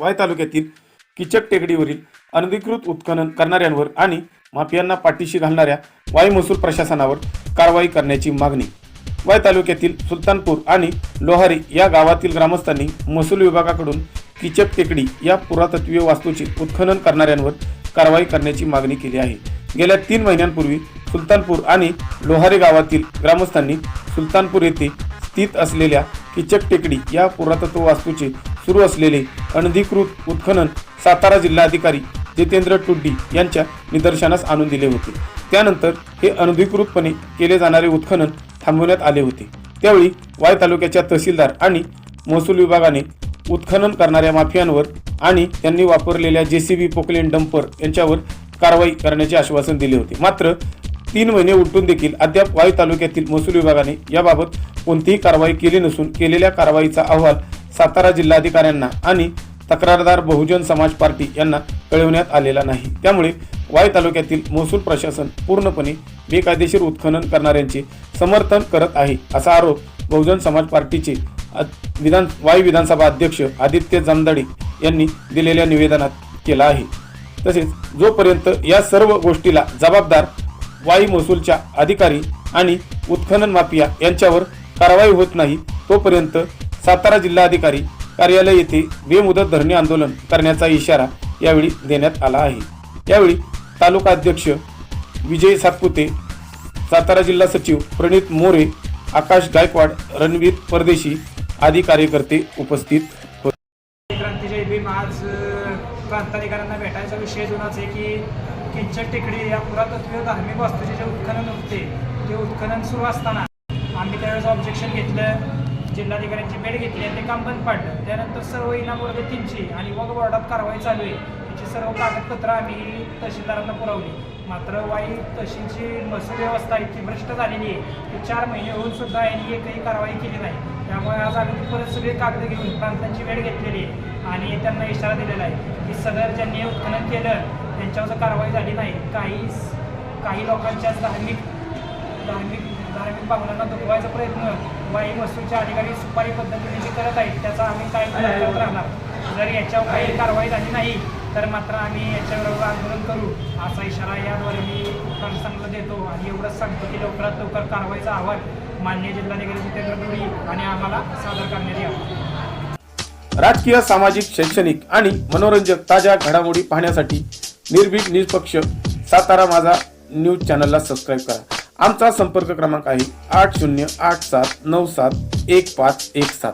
Y तालुक्यातील किचक टेकडीवरील अनधिकृत उत्खनन करणाऱ्यांवर आणि माफियांना पाठीशी घालणाऱ्या वाय महसूल प्रशासनावर कारवाई करण्याची मागणी. वाय तालुक्यातील सुलतानपूर आणि लोहारी या गावातील ग्रामस्थांनी महसूल विभागाकडून किचक टेकडी या पुरातत्वीय वास्तूचे उत्खनन करणाऱ्यांवर कारवाई करण्याची मागणी केली आहे. गेल्या तीन महिन्यांपूर्वी सुलतानपूर आणि लोहारी गावातील ग्रामस्थांनी सुलतानपूर येथे स्थित असलेल्या किचक टेकडी या पुरातत्व वास्तूचे सुरू असलेले अनधिकृत उत्खनन सातारा जिल्हाधिकारी जितेंद्र टुड्डी यांच्या निदर्शनास आणून दिले होते. त्यानंतर हे अनधिकृतपणे केले जाणारे उत्खनन थांबवण्यात आले होते. त्यावेळी वाय तालुक्याच्या तहसीलदार आणि महसूल विभागाने उत्खनन करणाऱ्या माफियांवर आणि त्यांनी वापरलेल्या जेसीबी पोकलेन डंपर यांच्यावर कारवाई करण्याचे आश्वासन दिले होते. मात्र तीन महिने उलटून देखील अद्याप वाई तालुक्यातील महसूल विभागाने याबाबत कोणतीही कारवाई केली नसून केलेल्या कारवाईचा अहवाल सातारा जिल्हाधिकाऱ्यांना आणि तक्रारदार बहुजन समाज पार्टी यांना कळवण्यात आलेला नाही. त्यामुळे वाई तालुक्यातील महसूल प्रशासन पूर्णपणे बेकायदेशीर उत्खनन करणाऱ्यांचे समर्थन करत आहे असा आरोप बहुजन समाज पार्टीचे विधान वाई विधानसभा अध्यक्ष आदित्य जमदाडे यांनी दिलेल्या निवेदनात केला आहे. तसेच जोपर्यंत या सर्व गोष्टीला जबाबदार वाई महसूलच्या अधिकारी आणि उत्खनन माफिया यांच्यावर कारवाई होत नाही तोपर्यंत सातारा जिल्हाधिकारी कार्यालय येथे बेमुदत धरणे आंदोलन करण्याचा इशारा यावेळी देण्यात आला आहे. यावेळी तालुका अध्यक्ष विजय सातपुते सातारा जिल्हा सचिव प्रणित मोरे आकाश गायकवाड रणवीर परदेशी आदी कार्यकर्ते उपस्थित होते. क्रांतीजय भीम आज प्रांताधिकाऱ्यांना भेटायचा विषय जुनाच आहे की किंचट टेकडी या पुरातत्वीय धार्मिक वास्तूचे जे उत्खनन होते ते उत्खनन सुरू असताना आम्ही त्यावेळेस ऑब्जेक्शन घेतलं. जिल्हाधिकाऱ्यांची भेट घेतली आणि ते काम बंद पाडलं. त्यानंतर सर्व इनाम वर्गतींची आणि वग बोर्डात कारवाई चालू आहे. याची सर्व कागदपत्रं आम्ही तहसीलदारांना पुरवली. मात्र वाई तहसीलची महसूल व्यवस्था इतकी भ्रष्ट झालेली आहे की चार महिने होऊन सुद्धा यांनी एकही कारवाई केली नाही. त्यामुळे आज आम्ही परत सगळे कागद घेऊन प्रांतांची वेळ घेतलेली आहे आणि त्यांना इशारा दिलेला आहे की सदर ज्यांनी उत्खनन केलं त्यांच्यावर जर कारवाई झाली नाही. काही काही लोकांच्या धार्मिक धार्मिक धार्मिक भावनांना दुखवायचा प्रयत्न वाई महसूलच्या अधिकारी सुपारी पद्धतीने जे करत आहेत त्याचा आम्ही काय करत राहणार जर याच्यावर काही कारवाई झाली नाही तर मात्र आम्ही याच्यावर आंदोलन करू असा इशारा याद्वारे मी प्रशासनाला देतो आणि एवढंच सांगतो की लवकरात लवकर कारवाईचा अहवाल मान्य जिल्हाधिकारी जितेंद्र दुरी आणि आम्हाला सादर करण्यात यावा. राजकीय सामाजिक शैक्षणिक आणि मनोरंजक ताज्या घडामोडी पाहण्यासाठी निर्भीक निष्पक्ष सातारा माझा न्यूज चॅनलला सबस्क्राईब करा. आमचा संपर्क क्रमांक आहे आठ शून्य आठ सात नऊ सात एक पाच एक सात.